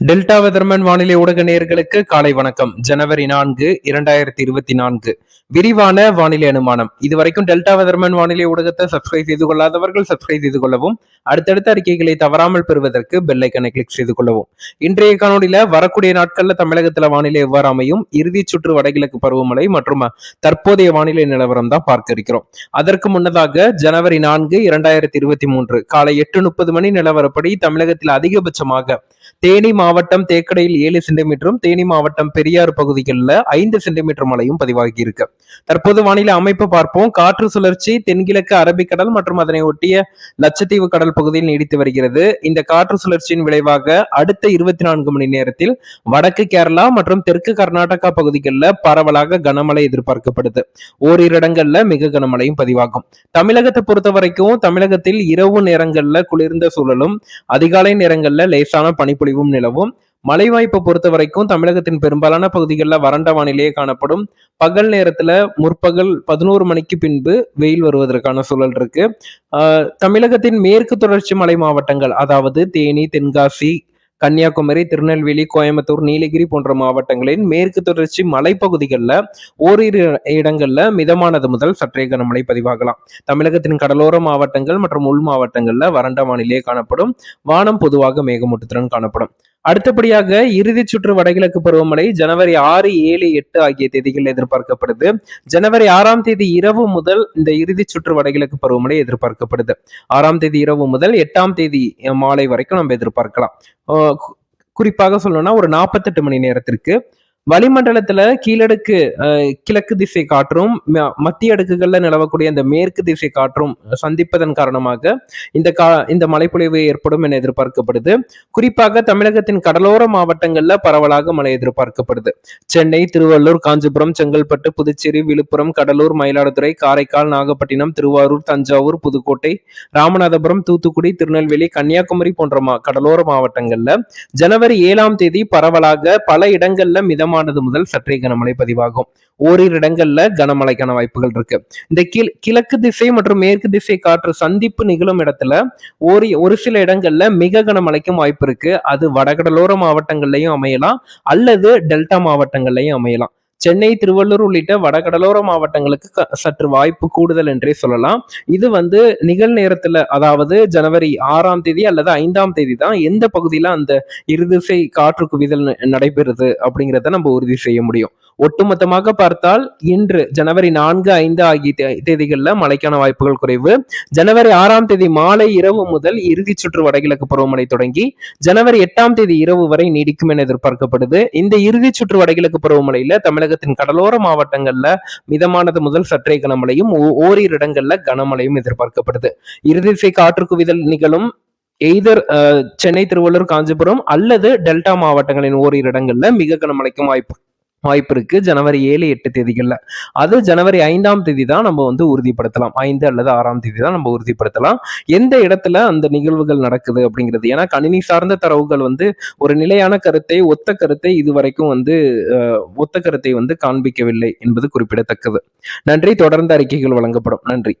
Delta weatherman வானிலை ஊடக நேர்களுக்கு காலை வணக்கம். ஜனவரி நான்கு இரண்டாயிரத்தி இருபத்தி நான்கு. விரிவான வானிலை அனுமானம். இதுவரைக்கும் டெல்டா வெதர்மன் வானிலை ஊடகத்தை சப்ஸ்கிரைப் செய்து கொள்ளாதவர்கள் சப்ஸ்கிரைப் செய்து கொள்ளவும் அடுத்தடுத்த அறிக்கைகளை தவறாமல் பெறுவதற்கு பெல்லைக்கனை கிளிக் செய்து கொள்ளவும். இன்றைய காணொலியில வரக்கூடிய நாட்கள்ல தமிழகத்துல வானிலை எவ்வாறு அமையும் இறுதி சுற்று வடகிழக்கு பருவமழை மற்றும் தற்போதைய வானிலை நிலவரம் தான் பார்க்க இருக்கிறோம். அதற்கு முன்னதாக ஜனவரி நான்கு இரண்டாயிரத்தி இருபத்தி மூன்று காலை எட்டு முப்பது மணி நிலவரப்படி தமிழகத்தில் அதிகபட்சமாக தேனி மாவட்டம் தேக்கடையில் ஏழு சென்டிமீட்டரும் தேனி மாவட்டம் பெரியாறு பகுதிகளில் ஐந்து சென்டிமீட்டர் மழையும் பதிவாகி இருக்கு தற்போது வானிலை அமைப்பு பார்ப்போம். காற்று சுழற்சி தென்கிழக்கு அரபிக்கடல் மற்றும் அதனை ஒட்டிய லட்சத்தீவு கடல் பகுதியில் நீடித்து வருகிறது. இந்த காற்று சுழற்சியின் விளைவாக அடுத்த இருபத்தி நான்கு மணி நேரத்தில் வடக்கு கேரளா மற்றும் தெற்கு கர்நாடகா பகுதிகளில் பரவலாக கனமழை எதிர்பார்க்கப்படுது. ஓரிரு இடங்கள்ல மிக கனமழையும் பதிவாகும். தமிழகத்தை பொறுத்த வரைக்கும் தமிழகத்தில் இரவு நேரங்கள்ல குளிர்ந்த சூழலும் அதிகாலை நேரங்கள்ல லேசான பனிப்பொழிவும் நிலவும். மழை வாய்ப்பை பொறுத்த வரைக்கும் தமிழகத்தின் பெரும்பாலான பகுதிகளில் வறண்ட வானிலையே காணப்படும். பகல் நேரத்துல முற்பகல் பதினோரு மணிக்கு பின்பு வெயில் வருவதற்கான சூழல் இருக்கு. தமிழகத்தின் மேற்கு தொடர்ச்சி மலை மாவட்டங்கள் அதாவது தேனி தென்காசி கன்னியாகுமரி திருநெல்வேலி கோயம்புத்தூர் நீலகிரி போன்ற மாவட்டங்களின் மேற்கு தொடர்ச்சி மலைப்பகுதிகளில் ஓரிரு இடங்களில் மிதமானது முதல் சற்றே கனமழை பதிவாகலாம். தமிழகத்தின் கடலோர மாவட்டங்கள் மற்றும் உள் மாவட்டங்களில் வறண்ட வானிலையே காணப்படும். வானம் பொதுவாக மேகமூட்டத்துடன் காணப்படும். அடுத்தபடியாக இறுதி சுற்று வடகிழக்கு பருவமழை ஜனவரி ஆறு ஏழு எட்டு ஆகிய தேதிகள் எதிர்பார்க்கப்படுது. ஜனவரி ஆறாம் தேதி இரவு முதல் இந்த இறுதி சுற்று வடகிழக்கு பருவமழை எதிர்பார்க்கப்படுது. ஆறாம் தேதி இரவு முதல் எட்டாம் தேதி மாலை வரைக்கும் நம்ம எதிர்பார்க்கலாம். குறிப்பாக சொல்லணும்னா ஒரு நாற்பத்தெட்டு மணி நேரத்திற்கு வளிமண்டலத்துல கீழடுக்கு கிழக்கு திசை காற்றும் மத்திய அடுக்குகள்ல நிலவக்கூடிய அந்த மேற்கு திசை காற்றும் சந்திப்பதன் காரணமாக இந்த கா இந்த மழைப்பொழிவு ஏற்படும் என எதிர்பார்க்கப்படுது. குறிப்பாக தமிழகத்தின் கடலோர மாவட்டங்கள்ல பரவலாக மழை எதிர்பார்க்கப்படுது. சென்னை திருவள்ளூர் காஞ்சிபுரம் செங்கல்பட்டு புதுச்சேரி விழுப்புரம் கடலூர் மயிலாடுதுறை காரைக்கால் நாகப்பட்டினம் திருவாரூர் தஞ்சாவூர் புதுக்கோட்டை ராமநாதபுரம் தூத்துக்குடி திருநெல்வேலி கன்னியாகுமரி போன்ற மா கடலோர மாவட்டங்கள்ல ஜனவரி ஏழாம் தேதி பரவலாக பல இடங்கள்ல மிதமான மிதமானது முதல் சற்றே கனமழை பதிவாகும். ஓரிரு இடங்கள்ல கனமழைக்கான வாய்ப்புகள் இருக்கு. இந்த கிழக்கு திசை மற்றும் மேற்கு திசை காற்று சந்திப்பு நிகழும் இடத்துல ஒரு ஒரு சில இடங்கள்ல மிக கனமழைக்கும் வாய்ப்பு இருக்கு. அது வடகடலோர மாவட்டங்கள்லயும் அமையலாம். அல்லது டெல்டா மாவட்டங்கள்லயும் அமையலாம். சென்னை திருவள்ளூர் உள்ளிட்ட வடகடலோர மாவட்டங்களுக்கு சற்று வாய்ப்பு கூடுதல் என்றே சொல்லலாம். இது வந்து நிகழ்நேரத்துல அதாவது ஜனவரி ஆறாம் தேதி அல்லது ஐந்தாம் தேதி தான் எந்த பகுதியில அந்த இருதிசை காற்று குவிதல் நடைபெறுது அப்படிங்கிறத நம்ம உறுதி செய்ய முடியும். ஒட்டுமொத்தமாக பார்த்தால் இன்று ஜனவரி நான்கு ஐந்து ஆகிய தேதிகளில் மழைக்கான வாய்ப்புகள் குறைவு. ஜனவரி ஆறாம் தேதி மாலை இரவு முதல் இறுதி சுற்று வடகிழக்கு பருவமழை தொடங்கி ஜனவரி எட்டாம் தேதி இரவு வரை நீடிக்கும் என எதிர்பார்க்கப்படுது. இந்த இறுதி சுற்று வடகிழக்கு பருவமழையில தமிழகத்தின் கடலோர மாவட்டங்கள்ல மிதமானது முதல் சற்றே கனமழையும் ஓரிரு இடங்கள்ல கனமழையும் எதிர்பார்க்கப்படுது. இறுதிசை காற்று குவிதல் நிகழும் எய்தர் சென்னை திருவள்ளூர் காஞ்சிபுரம் அல்லது டெல்டா மாவட்டங்களின் ஓரிரு இடங்கள்ல மிக கனமழைக்கும் வாய்ப்பு வாய்ப்பு இருக்கு. ஜனவரி ஏழு எட்டு தேதிகள்ல. அது ஜனவரி ஐந்தாம் தேதி தான் நம்ம வந்து உறுதிப்படுத்தலாம். ஐந்து அல்லது ஆறாம் தேதி தான் நம்ம உறுதிப்படுத்தலாம். எந்த இடத்துல அந்த நிகழ்வுகள் நடக்குது அப்படிங்கிறது. ஏன்னா கணினி சார்ந்த தரவுகள் வந்து ஒரு நிலையான கருத்தை ஒத்த கருத்தை இதுவரைக்கும் வந்து ஒத்த கருத்தை வந்து காண்பிக்கவில்லை என்பது குறிப்பிடத்தக்கது. நன்றி. தொடர்ந்து அறிக்கைகள் வழங்கப்படும். நன்றி.